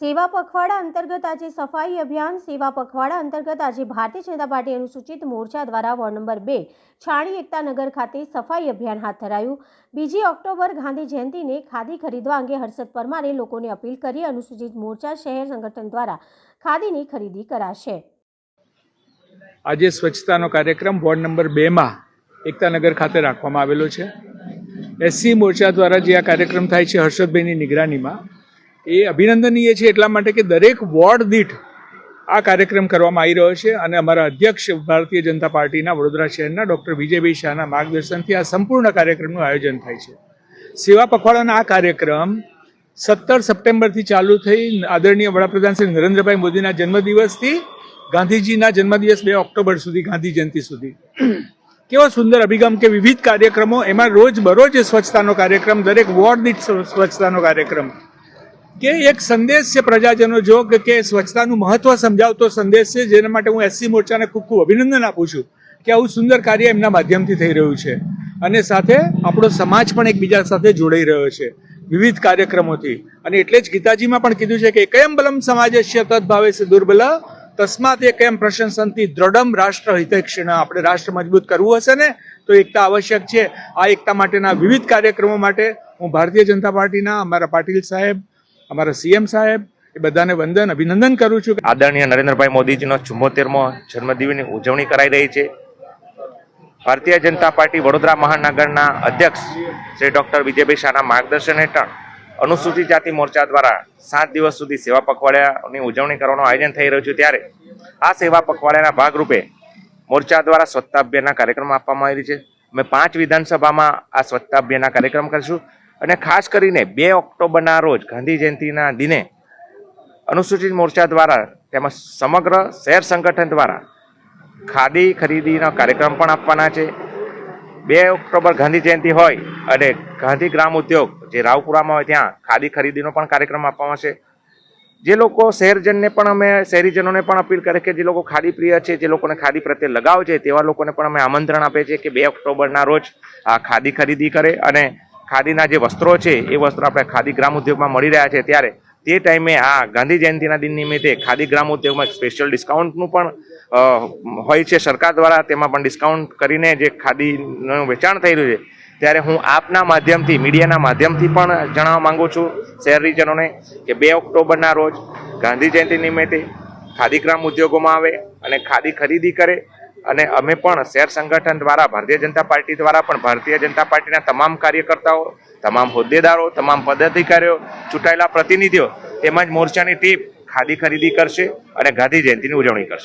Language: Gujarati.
સેવા પખવાડા અંતર્ગત આજે સફાઈ અભિયાન, સેવા પખવાડા અંતર્ગત આજે ભારતીય જનતા પાર્ટી અનુસૂચિત મોરચા દ્વારા વોર્ડ નંબર બે, છાણી એકતા નગર ખાતે સફાઈ અભિયાન હાથ ધરાયું. બીજી ઓક્ટોબર ગાંધી જયંતિને ખાદી ખરીદવા અંગે હર્ષદ પરમારે લોકોને અપીલ કરી અનુસૂચિત મોરચા શહેર સંગઠન દ્વારા ખાદીની ખરીદી કરાશે. આજે સ્વચ્છતાનો કાર્યક્રમ વોર્ડ નંબર બેમાં એકતાનગર ખાતે રાખવામાં આવેલો છે. એસસી મોરચા દ્વારા જે આ કાર્યક્રમ થાય છે હર્ષદભાઈની નિગરાનીમાં એ અભિનંદનીય છે એટલા માટે કે દરેક વોર્ડ દીઠ આ કાર્યક્રમ કરવામાં આવી રહ્યો છે અને અમારા અધ્યક્ષ ભારતીય જનતા પાર્ટીના વડોદરા શહેરના ડૉક્ટર વિજયભાઈ શાહના માર્ગદર્શનથી આ સંપૂર્ણ કાર્યક્રમનું આયોજન થાય છે. સેવા પખવાડાના આ કાર્યક્રમ સત્તર સપ્ટેમ્બરથી ચાલુ થઈ આદરણીય વડાપ્રધાન શ્રી નરેન્દ્રભાઈ મોદીના જન્મદિવસથી ગાંધીજીના જન્મદિવસ બે ઓક્ટોબર સુધી, ગાંધી જયંતિ સુધી. કેવો સુંદર અભિગમ કે વિવિધ કાર્યક્રમો, એમાં રોજ બરોજ સ્વચ્છતાનો કાર્યક્રમ, દરેક વોર્ડ દીઠ સ્વ- સ્વચ્છતાનો કાર્યક્રમ. કે એક સંદેશ છે પ્રજાજનો જો કે સ્વચ્છતાનું મહત્વ સમજાવતો સંદેશ છે, જેના માટે હું એસસી મોરચાને ખૂબ ખૂબ અભિનંદન આપું છું કે આવું સુંદર કાર્ય એમના માધ્યમથી થઈ રહ્યું છે. અને સાથે આપણો સમાજ પણ એકબીજા સાથે જોડાઈ રહ્યો છે, વિવિધ કાર્યક્રમોથી. અને એટલે જ ગીતાજીમાં પણ કીધું છે કે કયમ બલમ સમાજસ્ય તદભાવે છે દુર્બલ, તસ્માત એ કેમ પ્રશંસનથી દ્રઢમ રાષ્ટ્ર હિતક્ષણ. આપણે રાષ્ટ્ર મજબૂત કરવું હશે ને, તો એકતા આવશ્યક છે. આ એકતા માટેના વિવિધ કાર્યક્રમો માટે હું ભારતીય જનતા પાર્ટીના, અમારા પાટીલ સાહેબ અમારા સીએમ સાહેબ એ બધાને વંદન, અભિનંદન કરું છું આદરણીય નરેન્દ્રભાઈ મોદીજીનો ચુમ્મોતેરમો જન્મદિવસની ઉજવણી કરાઈ રહી છે. ભારતીય જનતા પાર્ટી વડોદરા મહાનગરના અધ્યક્ષ શ્રી ડોક્ટર વિજયભાઈ શાહના માર્ગદર્શન હેઠળ અનુસૂચિત જાતિ મોરચા દ્વારા સાત દિવસ સુધી સેવા પખવાડિયાની ઉજવણી કરવાનું આયોજન થઈ રહ્યું છે. ત્યારે આ સેવા પખવાડિયાના ભાગરૂપે મોરચા દ્વારા સ્વચ્છતા અભિયાનના કાર્યક્રમ આપવામાં આવી છે. અમે પાંચ વિધાનસભામાં આ સ્વચ્છતા અભિયાનના કાર્યક્રમ કરીશું. અને ખાસ કરીને બે ઓક્ટોબરના રોજ ગાંધી જયંતિના દિને અનુસૂચિત મોરચા દ્વારા તેમજ સમગ્ર શહેર સંગઠન દ્વારા ખાદી ખરીદીનો કાર્યક્રમ પણ આપવાના છે. બે ઓક્ટોબર ગાંધી જયંતિ હોય અને ગાંધી ગ્રામ ઉદ્યોગ જે રાવપુરામાં હોય ત્યાં ખાદી ખરીદીનો પણ કાર્યક્રમ આપવામાં છે. જે લોકો શહેરજનને પણ અમે, શહેરીજનોને પણ અપીલ કરે કે જે લોકો ખાદી પ્રિય છે, જે લોકોને ખાદી પ્રત્યે લગાવ છે, તેવા લોકોને પણ અમે આમંત્રણ આપે છે કે બે ઓક્ટોબરના રોજ આ ખાદી ખરીદી કરે અને ખાદીના જે વસ્ત્રો છે, એ વસ્ત્રો આપણે ખાદી ગ્રામ ઉદ્યોગમાં મળી રહ્યા છે ત્યારે તે ટાઈમે આ ગાંધી જયંતિના દિન નિમિત્તે ખાદી ગ્રામ ઉદ્યોગમાં સ્પેશિયલ ડિસ્કાઉન્ટનું પણ હોય છે સરકાર દ્વારા, તેમાં પણ ડિસ્કાઉન્ટ કરીને જે ખાદીનું વેચાણ થઈ રહ્યું છે, ત્યારે હું આપના માધ્યમથી, મીડિયાના માધ્યમથી પણ જણાવવા માંગુ છું શહેરીજનોને કે બે ઓક્ટોબરના રોજ ગાંધી જયંતિ નિમિત્તે ખાદી ગ્રામ ઉદ્યોગોમાં આવે અને ખાદી ખરીદી કરે અને અમે પણ શેર સંગઠન દ્વારા, ભારતીય જનતા પાર્ટી દ્વારા પણ ભારતીય જનતા પાર્ટીના તમામ કાર્યકર્તાઓ, તમામ હોદ્દેદારો, તમામ પદાધિકારીઓ, ચૂંટાયેલા પ્રતિનિધિઓ, તેમજ મોરચાની ટીમ ખાદી ખરીદી કરશે અને ગાંધી જયંતિની ઉજવણી કરશે.